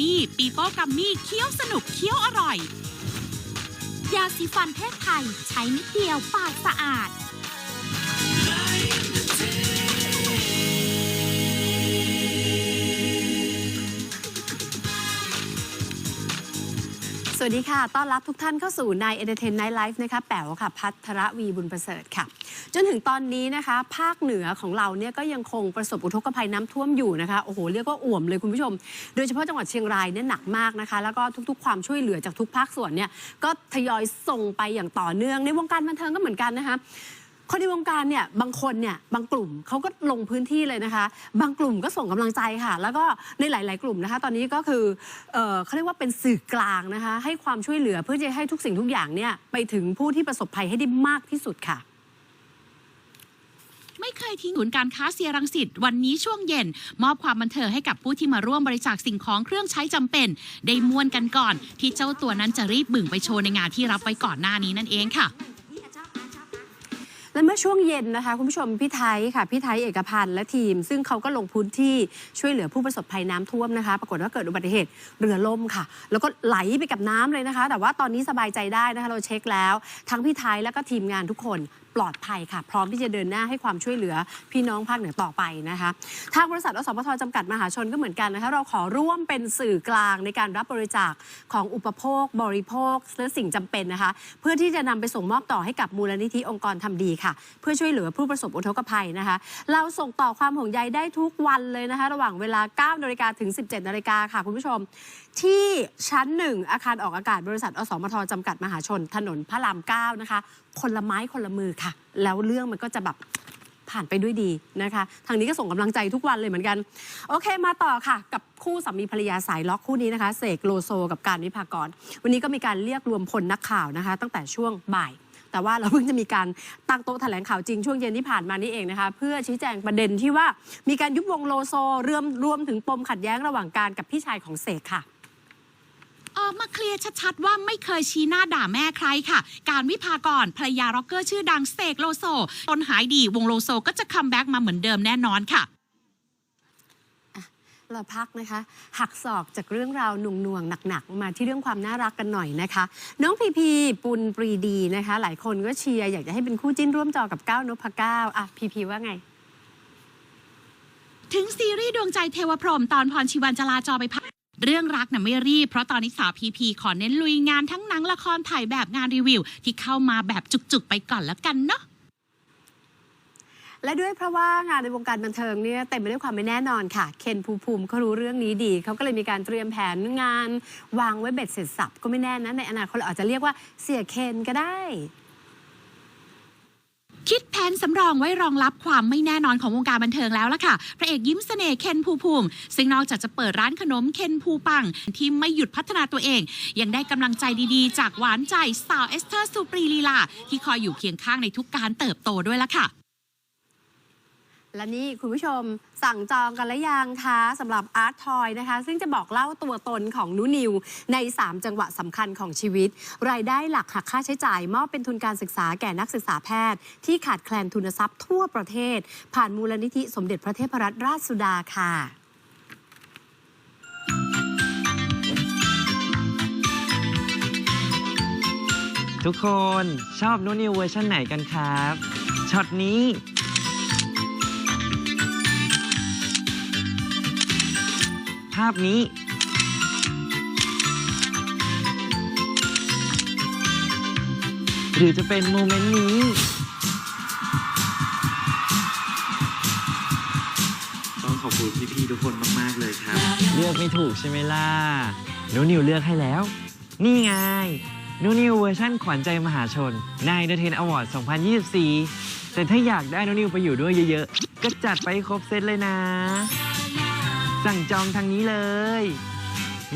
มี่ปีโป้กัมมี่เคี้ยวสนุกเคี้ยวอร่อย ยาสีฟันเทศไทยใช้นิดเดียวปากสะอาด สวัสดีค่ะ ต้อนรับทุกท่านเข้าสู่นาย Entertain Night Live นะคะแป๋วค่ะ พัทรวีบุญประเสริฐค่ะ จนถึงตอนนี้นะคะ ภาคเหนือของเราเนี่ยก็ยังคงประสบอุทกภัยน้ำท่วมอยู่นะคะ โอ้โห เรียกว่าอ่วมเลยคุณผู้ชม โดยเฉพาะจังหวัดเชียงรายเนี่ยหนักมากนะคะ แล้วก็ทุกๆ ความช่วยเหลือจากทุกภาคส่วนเนี่ย ก็ทยอยส่งไปอย่างต่อเนื่อง ในวงการบันเทิงก็เหมือนกันนะคะ คนในวงการเนี่ยบางคนเนี่ยบางกลุ่มเขาก็ลงพื้นที่เลยนะคะ บางกลุ่มก็ส่งกำลังใจค่ะ แล้วก็ในหลาย ๆ กลุ่มนะคะ ตอนนี้ก็คือเออเขาเรียกว่าเป็นสื่อกลางนะคะ ให้ความช่วยเหลือเพื่อจะให้ทุกสิ่งทุกอย่างเนี่ยไปถึงผู้ที่ประสบภัยให้ได้มากที่สุดค่ะไม่เคยทิ้งศูนย์การค้าเซียรังสิตวันนี้ช่วงเย็น มอบความบันเทิงให้กับผู้ที่มาร่วมบริจาคสิ่งของเครื่องใช้จำเป็น ได้มวนกันก่อน ที่เจ้าตัวนั้นจะรีบบึ่งไปโชว์ในงานที่รับไว้ก่อนหน้านี้นั่นเองค่ะ และเมื่อช่วงเย็นนะคะคุณผู้ชมพี่ไทยค่ะพี่ไทยเอกพันธ์และทีม ซึ่งเขาก็ลงพื้นที่ช่วยเหลือผู้ประสบภัยน้ำท่วมนะคะ ปรากฏว่าเกิดอุบัติเหตุเรือล่มค่ะ แล้วก็ไหลไปกับน้ำเลยนะคะ แต่ว่าตอนนี้สบายใจได้นะคะเราเช็คแล้ว ทั้งพี่ไทยและก็ทีมงานทุกคน ปลอดภัยค่ะ พร้อมที่จะเดินหน้าให้ความช่วยเหลือพี่น้องภาคเหนือต่อไปนะคะทางบริษัทอสมทจำกัดมหาชนก็เหมือนกันนะคะเราขอร่วมเป็นสื่อกลางในการรับบริจาคของอุปโภค บริโภคและสิ่งจำเป็นนะคะ เพื่อที่จะนำไปส่งมอบต่อให้กับมูลนิธิองค์กรทำดีค่ะ เพื่อช่วยเหลือผู้ประสบอุทกภัยนะคะ เราส่งต่อความห่วงใยได้ทุกวันเลยนะคะ ระหว่างเวลา9นาฬิกาถึง 17นาฬิกาค่ะ คุณผู้ชม ที่ชั้นหนึ่งอาคารออกอากาศบริษัท อสมทจำกัดมหาชน ถนนพระรามเก้านะคะ คนละไม้คนละมือค่ะ แล้วเรื่องมันก็จะแบบผ่านไปด้วยดีนะคะ ทางนี้ก็ส่งกำลังใจทุกวันเลยเหมือนกัน โอเคมาต่อค่ะ กับคู่สามีภรรยาสายล็อกคู่นี้นะคะ เสกโลโซกับการวิภากร วันนี้ก็มีการเรียกรวมพลนักข่าวนะคะ ตั้งแต่ช่วงบ่าย แต่ว่าเราเพิ่งจะมีการตั้งโต๊ะแถลงข่าวจริงช่วงเย็นที่ผ่านมานี่เองนะคะ เพื่อชี้แจงประเด็นที่ว่ามีการยุบวงโลโซเรวมรวมถึงปมขัดแย้งระหว่างการกับพี่ชายของเสกค่ะ ออกมาเคลียร์ชัดๆ ว่าไม่เคยชี้หน้าด่าแม่ใครค่ะ การวิพากรภรรยาร็อกเกอร์ชื่อดังเสกโลโซต้นหายดีวงโลโซก็จะคัมแบ็กมาเหมือนเดิมแน่นอนค่ะเราพักนะคะ หักศอกจากเรื่องราวหน่วงหน่วงๆหนักๆ มาที่เรื่องความน่ารักกันหน่อยนะคะ น้องพีพีปุณปรีดีนะคะ หลายคนก็เชียร์อยากจะให้เป็นคู่จิ้นร่วมจอกับก้าวนพก้าวอะพีพีว่าไงถึงซีรีส์ดวงใจเทวพรหมตอนพรชีวันจราจรไปพัก เรื่องรักน่ะไม่รีบ เพราะตอนนี้สาวพีพีขอเน้นลุยงานทั้งหนังละครถ่ายแบบงานรีวิว ที่เข้ามาแบบจุกๆไปก่อนแล้วกันเนาะและด้วยเพราะว่างานในวงการบันเทิงเนี่ยเต็มไปด้วยความไม่แน่นอนค่ะ เคนภูภูมิเขารู้เรื่องนี้ดี เขาก็เลยมีการเตรียมแผนงาน วางไว้เบ็ดเสร็จสับก็ไม่แน่นะในอนาคตเราอาจจะเรียกว่าเสียเคนก็ได้ คิดแผนสำรองไว้รองรับความไม่แน่นอนของวงการบันเทิงแล้วล่ะค่ะ พระเอกยิ้มเสน่ห์เคนภูภูมิ ซึ่งนอกจากจะเปิดร้านขนมเคนภูปัง ที่ไม่หยุดพัฒนาตัวเอง ยังได้กำลังใจดีๆ จากหวานใจสาวเอสเธอร์สุปรีลีลาที่คอยอยู่เคียงข้างในทุกการเติบโตด้วยล่ะค่ะ และนี่คุณผู้ชมสั่งจองกันแล้วยังคะสำหรับอาร์ตทอยนะคะ ซึ่งจะบอกเล่าตัวตนของนุนิว ใน 3 จังหวะสำคัญของชีวิต รายได้หลักหักค่าใช้จ่าย มอบเป็นทุนการศึกษาแก่นักศึกษาแพทย์ ที่ขาดแคลนทุนทรัพย์ทั่วประเทศ ผ่านมูลนิธิสมเด็จพระเทพรัตนราชสุดาค่ะทุกคนชอบนูนิวเวอร์ชันไหนกันครับช็อตนี้าพนี้ หรือจะเป็นโมเมนต์นี้ ต้องขอบคุณพี่ๆทุกคนมาก ๆ เลยครับ เลือกไม่ถูกใช่ไหมล่ะนูนิวเลือกให้แล้ว นี่ไงนูนิวเวอร์ชั่นขวัญใจมหาชนในเดอะเทนอวอร์ด 2024 แต่ถ้าอยากได้นูนิวไปอยู่ด้วยเยอะ ๆ ก็จัดไปครบเซตเลยนะ สั่งจองทางนี้เลย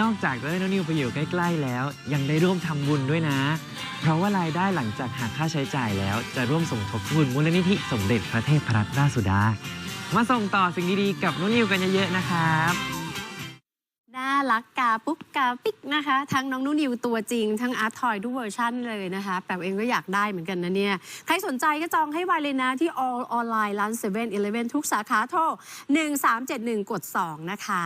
นอกจากได้นูนิวไปอยู่ใกล้ๆแล้ว ยังได้ร่วมทำบุญด้วยนะ เพราะว่ารายได้หลังจากหักค่าใช้จ่ายแล้ว จะร่วมสมทบทุนมูลนิธิสมเด็จพระเทพรัตนราชสุดา มาส่งต่อสิ่งดีๆกับนูนิวกันเยอะๆนะครับ ปุ๊กกาปิ๊กนะคะ ทั้งน้องนุ่นนิวตัวจริง ทั้งอาร์ตทอยทุกเวอร์ชันเลยนะคะแปบเองก็อยากได้เหมือนกันนะเนี่ย ใครสนใจก็จองให้ไวเลยนะ ที่ all ออนไลน์ร้าน7 e เ e ่ e อทุกสาขาโทร 1371 กด 2 นะคะ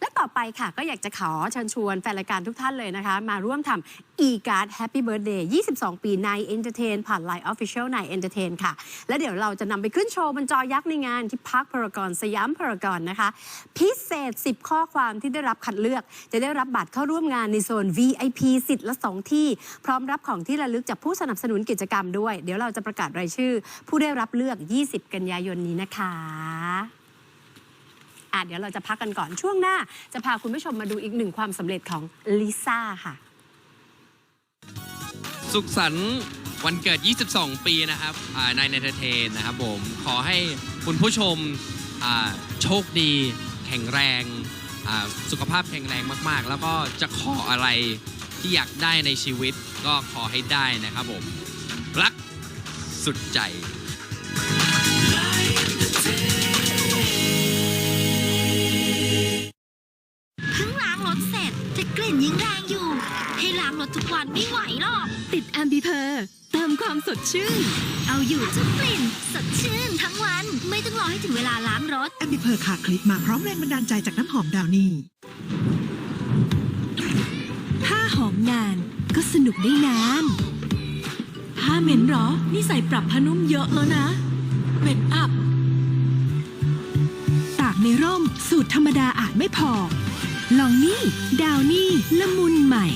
และต่อไปค่ะก็อยากจะขอเชิญชวนแฟนรายการทุกท่านเลยนะคะ มาร่วมทำ e-card Happy Birthday 22 ปีใน Entertain ผ่าน Line Official ใน Entertain ค่ะ แล้วเดี๋ยวเราจะนำไปขึ้นโชว์บนจอยักษ์ในงานที่พักพารากอนสยามพารากอนนะคะ พิเศษ 10 ข้อความที่ได้รับคัดเลือก จะได้รับบัตรเข้าร่วมงานในโซน VIP สิทธิ์ละ 2 ที่ พร้อมรับของที่ระลึกจากผู้สนับสนุนกิจกรรมด้วย เดี๋ยวเราจะประกาศรายชื่อ ผู้ได้รับเลือก 20 กันยายนนี้นะคะอะเดี๋ยวเราจะพักกันก่อนช่วงหน้า จะพาคุณผู้ชมมาดูอีกหนึ่งความสำเร็จของลิซ่าค่ะ สุขสันต์วันเกิด 22 ปีนะครับนายเนเธอร์เทนนะครับผม ขอให้คุณผู้ชมโชคดี แข็งแรง สุขภาพแข็งแรงมาก ๆ แล้วก็จะขออะไรที่อยากได้ในชีวิตก็ขอให้ได้นะครับผม รักสุดใจเพิ่งล้างรถเสร็จแต่กลิ่นยังแรงอยู่ ให้ล้างรถทุกวันไม่ไหวหรอก ติดแอมบิเพอร์เติมความสดชื่น เอาอยู่ทุกกลิ่น สดชื่นทั้งวัน ไม่ต้องรอให้ถึงเวลาล้างรถ แอมบิเพอร์คาคลิปมาพร้อมแรงบันดาลใจจากน้ำหอมดาวนี่ถ้าหอมนานก็สนุกได้นานผ้าเหม็นเหรอ นี่ใส่ปรับผ้านุ่มเยอะแล้วนะเหม็นอับตากในร่มสูตรธรรมดาอาจไม่พอ ลองนี่ ดาวนี่ ละมุนใหม่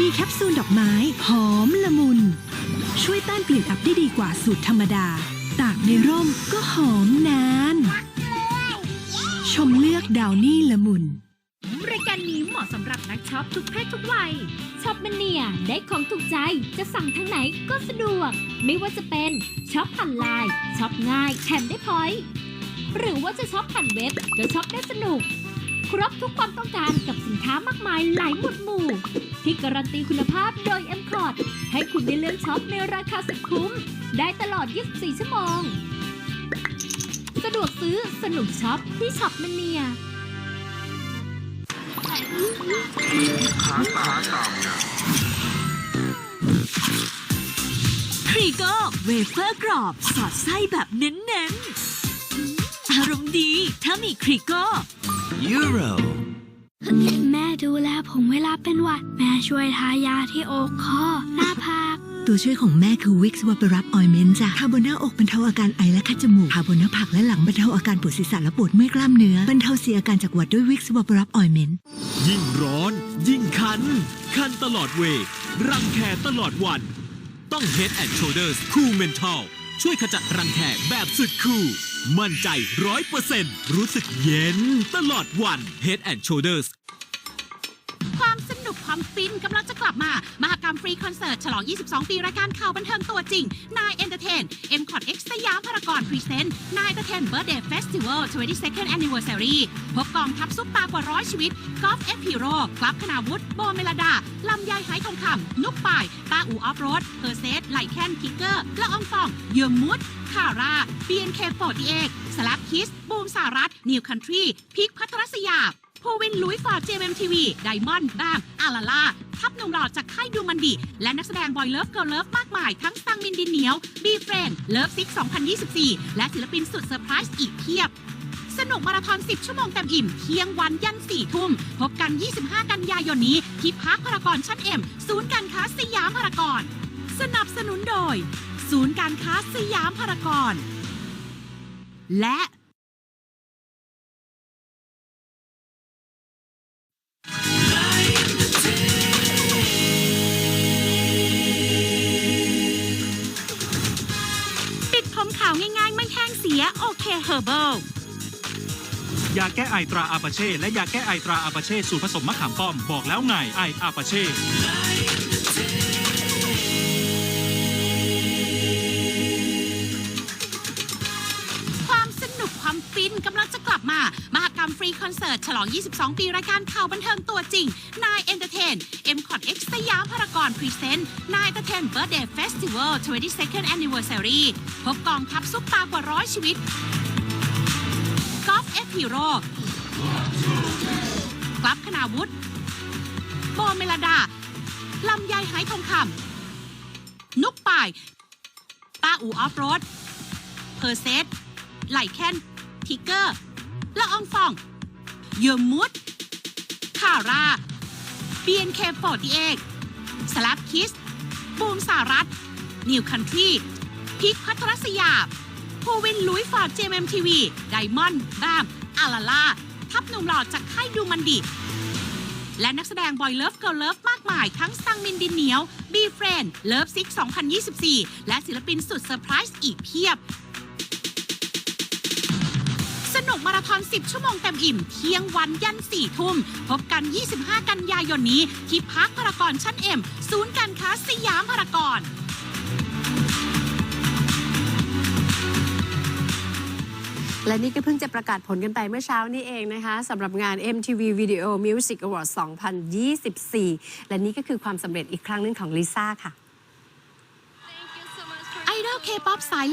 มีแคปซูลดอกไม้ หอมละมุน ช่วยต้านกลิ่นอับได้ดีกว่าสูตรธรรมดา ตากในร่มก็หอมนาน ชมเลือกดาวนี่ละมุน รายการนี้เหมาะสำหรับนักช็อปทุกเพศทุกวัยช็อปมันเนียได้ของถูกใจจะสั่งทางไหนก็สะดวก ไม่ว่าจะเป็นช็อปผ่านไลน์ช็อปง่ายแถมได้พอยต์หรือว่าจะช็อปผ่านเว็บก็ช็อปได้สนุก ครบทุกความต้องการกับสินค้ามากมายหลายหมวดหมู่ ที่การันตีคุณภาพโดย m c o t ให้คุณได้เลือกช็อปในราคาสุดคุ้ม ได้ตลอด 24 ชั่วโมง สะดวกซื้อสนุกช็อปที่ช็อปมันเนียครีโก้เวเฟอร์กรอบ สอดไส้แบบเน้นๆ อารมณ์ดีถ้ามีครีโก้ Euro แม่ดูแลผมเวลาเป็นหวัด แม่ช่วยทายาที่อกคอหน้าผาก ตัวช่วยของแม่คือวิกซ์ว a ปรับออยเมนต์จ้ะทาบนหน้าอกบรรเทาอาการไอและคัดจมูกทาบนหน้าผากและหลังบรรเทาอาการปวดศีรษะและปวดเมื่อยกล้ามเนื้อบรรเทาเสียอาการจากหวัดด้วยวิกซ์ว a ปรับออยเมนต์ยิ่งร้อน ยิ่งคัน คันตลอดเวย์รังแคตลอดวัน ต้อง Head and Shoulders Cool Mental ช่วยขจัดรังแคแบบสุดคูล มั่นใจร้อยเปอร์เซ็นต์รู้สึกเย็นตลอดวัน Head and Shoulders นุกความฟินกำลังจะกลับมา มหกรรมฟรีคอนเสิร์ต ฉลอง 22 ปีรายการข่าวบันเทิงตัวจริง นายเอนเตอร์เทนเอ็มคอร์ดเอ็กซ์สยามพารากอนพรีเซนต์นายเอนเตอร์เทนเบิร์ดเดย์เฟสติวัล 22nd Anniversary พบกองทัพซุปตากว่าร้อยชีวิตกอล์ฟเอฟฮีโร่คลับคณาวุฒิโบเมลดาลำไยไหทองคำนุกป่ายตาอูออฟโรดเพอร์เซสไลแคนคิกเกอร์ละอองฟองเยือมุดคาร่า BNK48 สลับคิสบูมสารัตนิวคันทรีพิกพัทรศยา ภูวินลุยฟอร์ดเจมทีวีไดมอนด์บามอาลาลาทับหนุ่มหล่อจากค่ายดูมันดี และนักแสดงบอยเลิฟเกิร์ลเลิฟมากมาย ทั้งซังมินดินเหนียว บีเฟรนเลิฟซิก 2024 และศิลปินสุดเซอร์ไพรส์อีกเพียบ สนุกมาราธอน 10 ชั่วโมงเต็มอิ่ม เที่ยงวันยัน 4 ทุ่ม พบกัน 25 กันยายนนี้ ที่พักพารากอนชั้นเอ็มศูนย์การค้าสยามพารากอนสนับสนุนโดย ศูนย์การค้าสยามพารากอนและ อร์เบิลยาแก้ไอตราอาปาเช่และยาแก้ไอตราอาปาเช่สูตรผสมมะขามป้อมบอกแล้วไงไออาปาเช่ความสนุกความฟินกำลังจะกลับมา มหกรรมฟรีคอนเสิร์ต ฉลอง 22 ปีรายการข่าวบันเทิงตัวจริง นายเอนเตอร์เทนเอ็มคอร์ดเอ็กซ์สยามพารากอนพรีเซนต์นายเอนเตอร์เทนเบิร์ดเดย์เฟสติวัล 22nd Anniversary พบกองทัพซุปตากว่าร้อยชีวิต เอฟฮีโร่กลับคณาวุฒิโบเมลดา ลำไยหายทองคำ นุกป่าย ป้าอูออฟโรด เพอร์เซสไหลแคนทิกเกอร์ ละอองฟอง เยอมุดคาร่า BNK48 สลับคิส บูมสารัตนิวคันทรีพิกพัทรศยา ภูวินลุยฟอร์ดเจมเอ็มทีวีไดมอนด์บามอาลาลา ทับหนุ่มหล่อจากค่ายดูมันดิและนักแสดงบอยเลิฟเกิลเลิฟมากมาย ทั้งซังมินดินเหนียว บีเฟรนเลิฟซิก 2024 และศิลปินสุดเซอร์ไพรส์อีกเพียบ สนุกมาราธอน 10 ชั่วโมงเต็มอิ่ม เที่ยงวันยัน 4 ทุ่ม พบกัน 25 กันยายนนี้ ที่พักพารากอนชั้นเอ็มศูนย์การค้าสยามพารากอน และนี่ก็เพิ่งจะประกาศผลกันไปเมื่อเช้านี้เองนะคะสำหรับงาน MTV Video Music Awards 2024 และนี่ก็คือความสำเร็จอีกครั้งหนึงของลิซ่าค่ะ ไอดอลเคป๊อปสายเลือด